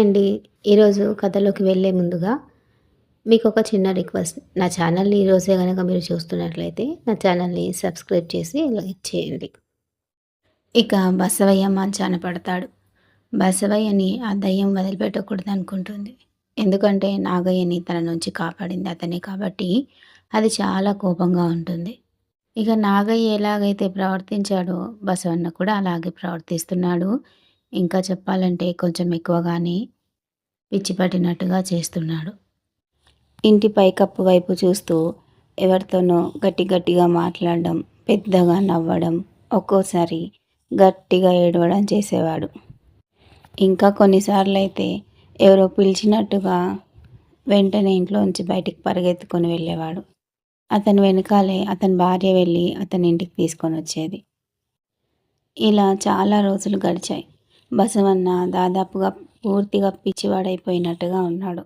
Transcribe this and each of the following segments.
అండి. ఈరోజు కథలోకి వెళ్ళే ముందుగా మీకు ఒక చిన్న రిక్వెస్ట్. నా ఛానల్‌ని ఈరోజే కనుక మీరు చూస్తున్నట్లయితే నా ఛానల్‌ని సబ్స్క్రైబ్ చేసి లైక్ చేయండి. ఇక బసవయ్య మంచాన పడతాడు. బసవయ్యని ఆ దయ్యం వదిలిపెట్టకూడదనుకుంటుంది. ఎందుకంటే నాగయ్యని తన నుంచి కాపాడింది అతనే కాబట్టి అది చాలా కోపంగా ఉంటుంది. ఇక నాగయ్య ఎలాగైతే ప్రవర్తించాడో బసవన్న కూడా అలాగే ప్రవర్తిస్తున్నాడు. ఇంకా చెప్పాలంటే కొంచెం ఎక్కువగానే పిచ్చిపట్టినట్టుగా చేస్తున్నాడు. ఇంటి పైకప్పు వైపు చూస్తూ ఎవరితోనో గట్టి గట్టిగా మాట్లాడడం, పెద్దగా నవ్వడం, ఒక్కోసారి గట్టిగా ఏడవడం చేసేవాడు. ఇంకా కొన్నిసార్లు అయితే ఎవరో పిలిచినట్టుగా వెంటనే ఇంట్లోంచి బయటికి పరిగెత్తుకొని వెళ్ళేవాడు. అతని వెనకాలే అతని భార్య వెళ్ళి అతని ఇంటికి తీసుకొని వచ్చేది ఇలా చాలా రోజులు గడిచాయి. బసవన్న దాదాపుగా పూర్తిగా పిచ్చివాడైపోయినట్టుగా ఉన్నాడు.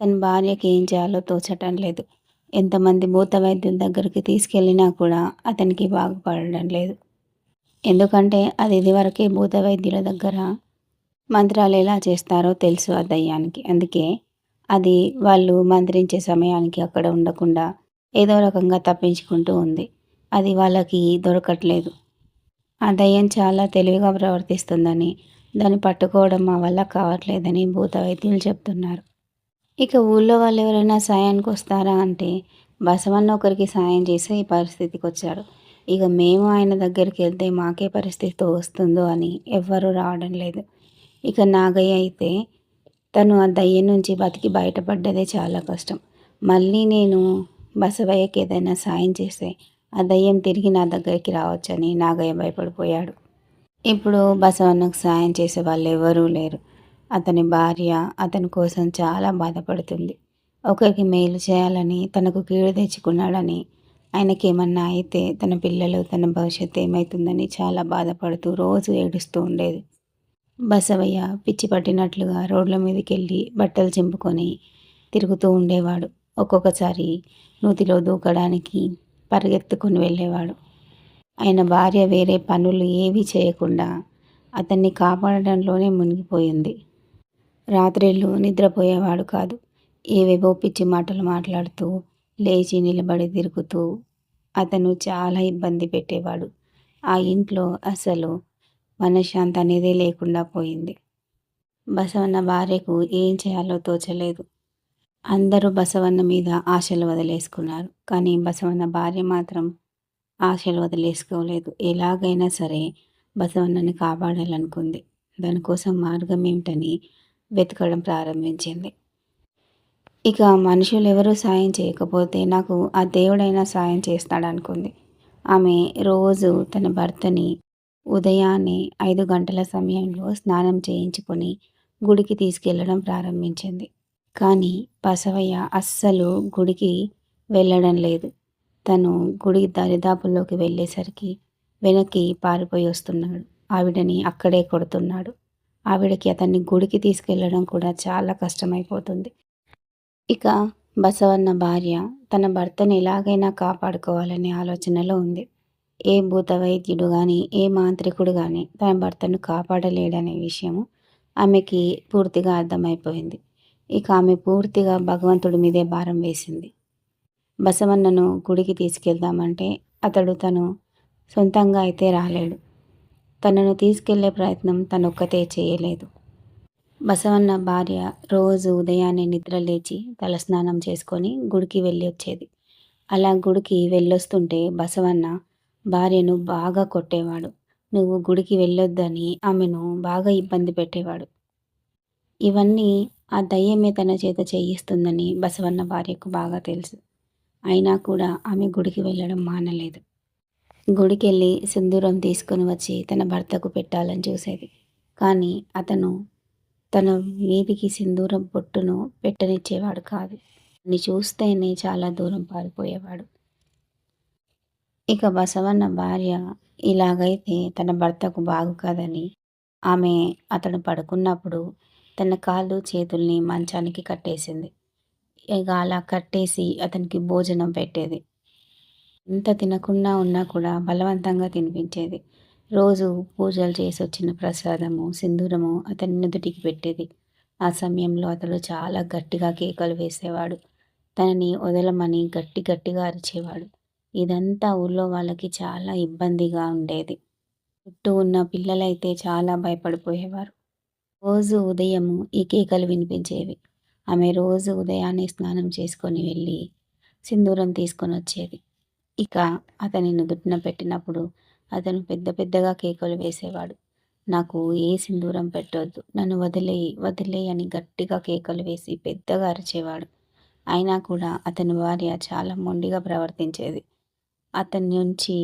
తన భార్యకి ఏం చేయాలో తోచటం లేదు. ఎంతమంది భూత వైద్యుల దగ్గరికి తీసుకెళ్ళినా కూడా అతనికి బాగుపడడం లేదు. ఎందుకంటే అది ఇదివరకే భూత వైద్యుల దగ్గర మంత్రాలు ఎలా చేస్తారో తెలుసు ఆ దయ్యానికి. అందుకే అది వాళ్ళు మంత్రించే సమయానికి అక్కడ ఉండకుండా ఏదో రకంగా తప్పించుకుంటూ ఉంది. అది వాళ్ళకి దొరకట్లేదు. ఆ దయ్యం చాలా తెలివిగా ప్రవర్తిస్తుందని, దాన్ని పట్టుకోవడం మా వల్ల కావట్లేదని భూత వైద్యులు చెప్తున్నారు. ఇక ఊళ్ళో వాళ్ళు ఎవరైనా సాయానికి వస్తారా అంటే బసవన్న ఒకరికి సాయం చేసి ఈ పరిస్థితికి వచ్చాడు. ఇక మేము ఆయన దగ్గరికి వెళ్తే మాకే పరిస్థితి వస్తుందో అని ఎవ్వరూ రావడం లేదు. ఇక నాగయ్య అయితే తను ఆ దయ్యం నుంచి బతికి బయటపడ్డదే చాలా కష్టం. మళ్ళీ నేను బసవయ్యకి ఏదైనా సాయం చేస్తే ఆ దయ్యం తిరిగి నా దగ్గరికి రావచ్చని నాగయ్య భయపడిపోయాడు. ఇప్పుడు బసవన్నకు సాయం చేసే వాళ్ళు ఎవరూ లేరు. అతని భార్య అతని కోసం చాలా బాధపడుతుంది. ఒకరికి మేలు చేయాలని తనకు కీడు తెచ్చుకున్నాడని ఆయనకి ఏమన్నా అయితే తన పిల్లలు తన భవిష్యత్తు ఏమవుతుందని చాలా బాధపడుతూ రోజు ఏడుస్తూ ఉండేది. బసవయ్య పిచ్చి పట్టినట్లుగా రోడ్ల మీదకెళ్ళి బట్టలు చింపుకొని తిరుగుతూ ఉండేవాడు. ఒక్కొక్కసారి నూతిలో దూకడానికి పరిగెత్తుకొని వెళ్ళేవాడు. ఆయన భార్య వేరే పనులు ఏవి చేయకుండా అతన్ని కాపాడడంలోనే మునిగిపోయింది. రాత్రిళ్ళు నిద్రపోయేవాడు కాదు. ఏవేవో పిచ్చి మాటలు మాట్లాడుతూ, లేచి నిలబడి తిరుగుతూ అతను చాలా ఇబ్బంది పెట్టేవాడు. ఆ ఇంట్లో అసలు మనశ్శాంతి అనేదే లేకుండా పోయింది. బసవన్న భార్యకు ఏం చేయాలో తోచలేదు. అందరూ బసవన్న మీద ఆశలు వదిలేసుకున్నారు. కానీ బసవన్న భార్య మాత్రం ఆశలు వదిలేసుకోలేదు. ఎలాగైనా సరే బసవన్నని కాపాడాలనుకుంది. దానికోసం మార్గం ఏమిటని వెతకడం ప్రారంభించింది. ఇక మనుషులు ఎవరూ సాయం చేయకపోతే నాకు ఆ దేవుడైనా సాయం చేస్తాడనుకుంది. ఆమె రోజు తన భర్తని ఉదయాన్నే ఐదు గంటల సమయంలో స్నానం చేయించుకొని గుడికి తీసుకెళ్ళడం ప్రారంభించింది. కానీ బసవయ్య అస్సలు గుడికి వెళ్ళడం లేదు. తను గుడి దరిదాపుల్లోకి వెళ్ళేసరికి వెనక్కి పారిపోయి వస్తున్నాడు. ఆవిడని అక్కడే కొడుతున్నాడు. ఆవిడకి అతన్ని గుడికి తీసుకెళ్ళడం కూడా చాలా కష్టమైపోతుంది. ఇక బసవన్న భార్య తన భర్తని ఎలాగైనా కాపాడుకోవాలనే ఆలోచనలో ఉంది. ఏ భూత వైద్యుడు ఏ మాంత్రికుడు కానీ తన భర్తను కాపాడలేడనే విషయము ఆమెకి పూర్తిగా అర్థమైపోయింది. ఇక ఆమె పూర్తిగా భగవంతుడి మీదే భారం వేసింది. బసవన్నను గుడికి తీసుకెళ్దామంటే అతడు తను సొంతంగా అయితే రాలేడు. తనను తీసుకెళ్ళే ప్రయత్నం తనొక్కతే చేయలేదు. బసవన్న భార్య రోజు ఉదయాన్నే నిద్ర లేచి తలస్నానం చేసుకొని గుడికి వెళ్ళి వచ్చేది. అలా గుడికి వెళ్ళొస్తుంటే బసవన్న భార్యను బాగా కొట్టేవాడు. నువ్వు గుడికి వెళ్ళొద్దని ఆమెను బాగా ఇబ్బంది పెట్టేవాడు. ఇవన్నీ ఆ దయ్యమే తన చేత చేయిస్తుందని బసవన్న భార్యకు బాగా తెలుసు. అయినా కూడా ఆమె గుడికి వెళ్ళడం మానలేదు. గుడికెళ్ళి సింధూరం తీసుకొని వచ్చి తన భర్తకు పెట్టాలని చూసేది. కానీ అతను తన వీధికి సింధూరం బొట్టును పెట్టనిచ్చేవాడు కాదు. అని చూస్తేనే చాలా దూరం పారిపోయేవాడు. ఇక బసవన్న భార్య ఇలాగైతే తన భర్తకు బాగు కాదని ఆమె అతను పడుకున్నప్పుడు తన కాళ్ళు చేతుల్ని మంచానికి కట్టేసింది. ఇక అలా కట్టేసి అతనికి భోజనం పెట్టేది. ఎంత తినకుండా ఉన్నా కూడా బలవంతంగా తినిపించేది. రోజు పూజలు చేసి వచ్చిన ప్రసాదము, సింధూరము అతని నుదుటికి పెట్టేది. ఆ సమయంలో అతడు చాలా గట్టిగా కేకలు వేసేవాడు తనని వదలమని గట్టి గట్టిగా అరిచేవాడు ఇదంతా ఊళ్ళో వాళ్ళకి చాలా ఇబ్బందిగా ఉండేది చుట్టూ ఉన్న పిల్లలైతే చాలా భయపడిపోయేవారు రోజు ఉదయము ఈ కేకలు వినిపించేవి ఆమె రోజు ఉదయాన్నే స్నానం చేసుకొని వెళ్ళి సింధూరం తీసుకొని వచ్చేది. ఇక అతని నుదుటిన పెట్టినప్పుడు అతను పెద్ద పెద్దగా కేకలు వేసేవాడు. నాకు ఏ సింధూరం పెట్టొద్దు నన్ను వదిలేయి వదిలేయి అని గట్టిగా కేకలు వేసి పెద్దగా అరిచేవాడు. అయినా కూడా అతని భార్య చాలా మొండిగా ప్రవర్తించేది. అతని నుంచి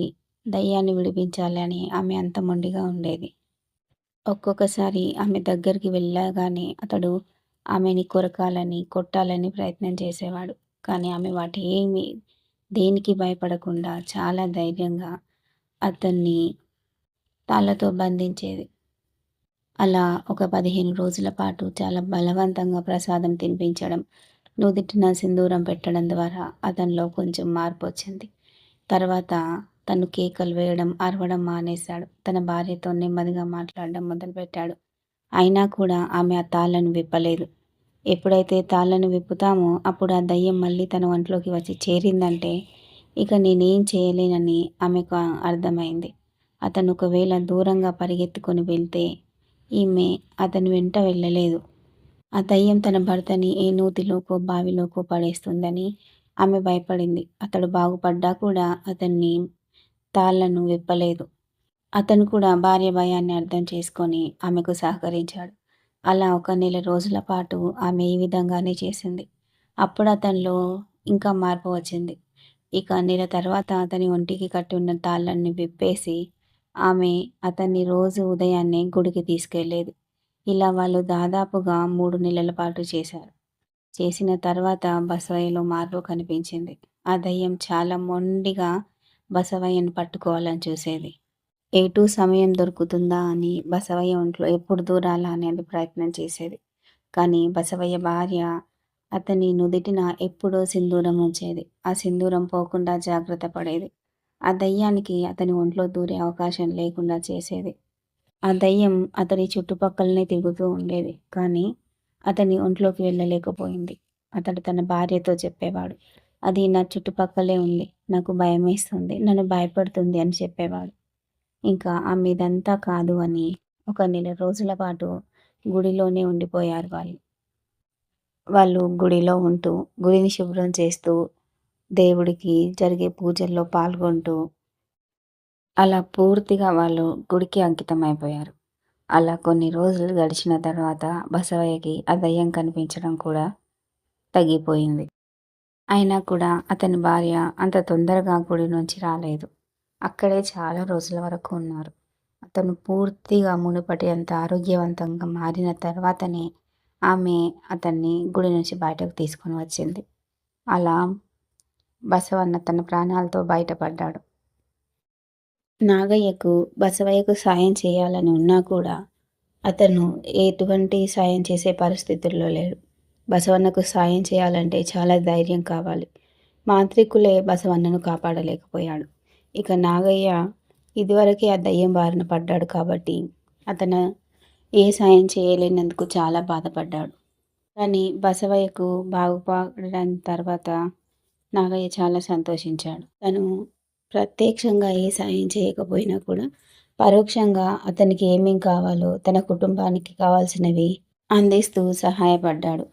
దయ్యాన్ని విడిపించాలని ఆమె అంత మొండిగా ఉండేది. ఒక్కొక్కసారి ఆమె దగ్గరికి వెళ్ళగానే అతడు ఆమెని కొరకాలని కొట్టాలని ప్రయత్నం చేసేవాడు. కానీ ఆమె వాటి ఏమి దేనికి భయపడకుండా చాలా ధైర్యంగా అతన్ని తాళ్ళతో బంధించేది. అలా ఒక పదిహేను రోజుల పాటు చాలా బలవంతంగా ప్రసాదం తినిపించడం నుదిటిన సింధూరం పెట్టడం ద్వారా అతనిలో కొంచెం మార్పు వచ్చింది. తర్వాత తను కేకలు వేయడం అరవడం మానేశాడు. తన భార్యతో నెమ్మదిగా మాట్లాడడం మొదలుపెట్టాడు. అయినా కూడా ఆమె ఆ తాళ్ళను విప్పలేదు. ఎప్పుడైతే తాళ్ళను విప్పుతామో అప్పుడు ఆ దయ్యం మళ్ళీ తన ఒంట్లోకి వచ్చి చేరిందంటే ఇక నేనేం చేయలేనని ఆమెకు అర్థమైంది. అతను ఒకవేళ దూరంగా పరిగెత్తుకొని వెళ్తే ఈమె అతని వెంట వెళ్ళలేదు. ఆ దయ్యం తన భర్తని ఏ నూతిలోకో బావిలోకో పడేస్తుందని ఆమె భయపడింది. అతడు బాగుపడ్డా కూడా అతన్ని తాళ్ళను విప్పలేదు. అతను కూడా భార్య భయాన్ని అర్థం చేసుకొని ఆమెకు సహకరించాడు. అలా ఒక నెల రోజుల పాటు ఆమె ఈ విధంగానే చేసింది. అప్పుడు అతనిలో ఇంకా మార్పు వచ్చింది. ఇక నెల తర్వాత అతని ఒంటికి కట్టి ఉన్న తాళ్ళని విప్పేసి ఆమె అతన్ని రోజు ఉదయాన్నే గుడికి తీసుకెళ్ళేది. ఇలా వాళ్ళు దాదాపుగా మూడు నెలల పాటు చేశారు. చేసిన తర్వాత బసవయ్యలో మార్పు కనిపించింది. ఆ దయ్యం చాలా మొండిగా బసవయ్యను పట్టుకోవాలని చూసేది. ఎటు సమయం దొరుకుతుందా అని బసవయ్య ఒంట్లో ఎప్పుడు దూరాలా అనేది ప్రయత్నం చేసేది. కానీ బసవయ్య భార్య అతని నుదిటిన ఎప్పుడో సింధూరం ఉంచేది. ఆ సింధూరం పోకుండా జాగ్రత్త పడేది. ఆ దయ్యానికి అతని ఒంట్లో దూరే అవకాశం లేకుండా చేసేది. ఆ దయ్యం అతని చుట్టుపక్కలనే తిరుగుతూ ఉండేది. కానీ అతని ఒంట్లోకి వెళ్ళలేకపోయింది. అతడు తన భార్యతో చెప్పేవాడు అది నా చుట్టుపక్కలే ఉంది. నాకు భయం వేస్తుంది నన్ను భయపడుతుంది అని చెప్పేవాడు. ఇంకా ఆమె ఇదంతా కాదు అని ఒక నెల రోజుల పాటు గుడిలోనే ఉండిపోయారు వాళ్ళు. వాళ్ళు గుడిలో ఉంటూ గుడిని శుభ్రం చేస్తూ దేవుడికి జరిగే పూజల్లో పాల్గొంటూ అలా పూర్తిగా వాళ్ళు గుడికి అంకితం అయిపోయారు. అలా కొన్ని రోజులు గడిచిన తర్వాత బసవయ్యకి ఆ దయ్యం కనిపించడం కూడా తగ్గిపోయింది. అయినా కూడా అతని భార్య అంత తొందరగా గుడి నుంచి రాలేదు. అక్కడే చాలా రోజుల వరకు ఉన్నారు. అతను పూర్తిగా మునుపటి అంత ఆరోగ్యవంతంగా మారిన తర్వాతనే ఆమె అతన్ని గుడి నుంచి బయటకు తీసుకొని వచ్చింది. అలా బసవన్న తన ప్రాణాలతో బయటపడ్డాడు. నాగయ్యకు బసవయ్యకు సాయం చేయాలని ఉన్నా కూడా అతను ఎటువంటి సాయం చేసే పరిస్థితుల్లో లేడు. బసవన్నకు సాయం చేయాలంటే చాలా ధైర్యం కావాలి. మాంత్రికులే బసవన్నను కాపాడలేకపోయాడు. ఇక నాగయ్య ఇదివరకే ఆ దయ్యం బారిన పడ్డాడు కాబట్టి అతను ఏ సాయం చేయలేనందుకు చాలా బాధపడ్డాడు. కానీ బసవయ్యకు బాగుపడడం తర్వాత నాగయ్య చాలా సంతోషించాడు. తను ప్రత్యక్షంగా ఏ సాయం చేయకపోయినా కూడా పరోక్షంగా అతనికి ఏమేం కావాలో తన కుటుంబానికి కావాల్సినవి అందిస్తూ సహాయపడ్డాడు.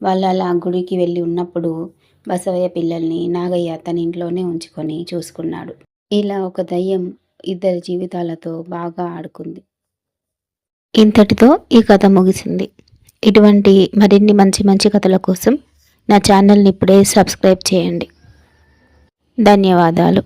వాళ్ళు అలా గుడికి వెళ్ళి ఉన్నప్పుడు బసవయ్య పిల్లల్ని నాగయ్య తన ఇంట్లోనే ఉంచుకొని చూసుకున్నాడు. ఇలా ఒక దయ్యం ఇద్దరి జీవితాలతో బాగా ఆడుకుంది. ఇంతటితో ఈ కథ ముగిసింది. ఇటువంటి మరిన్ని మంచి మంచి కథల కోసం నా ఛానల్ని ఇప్పుడే సబ్స్క్రైబ్ చేయండి. ధన్యవాదాలు.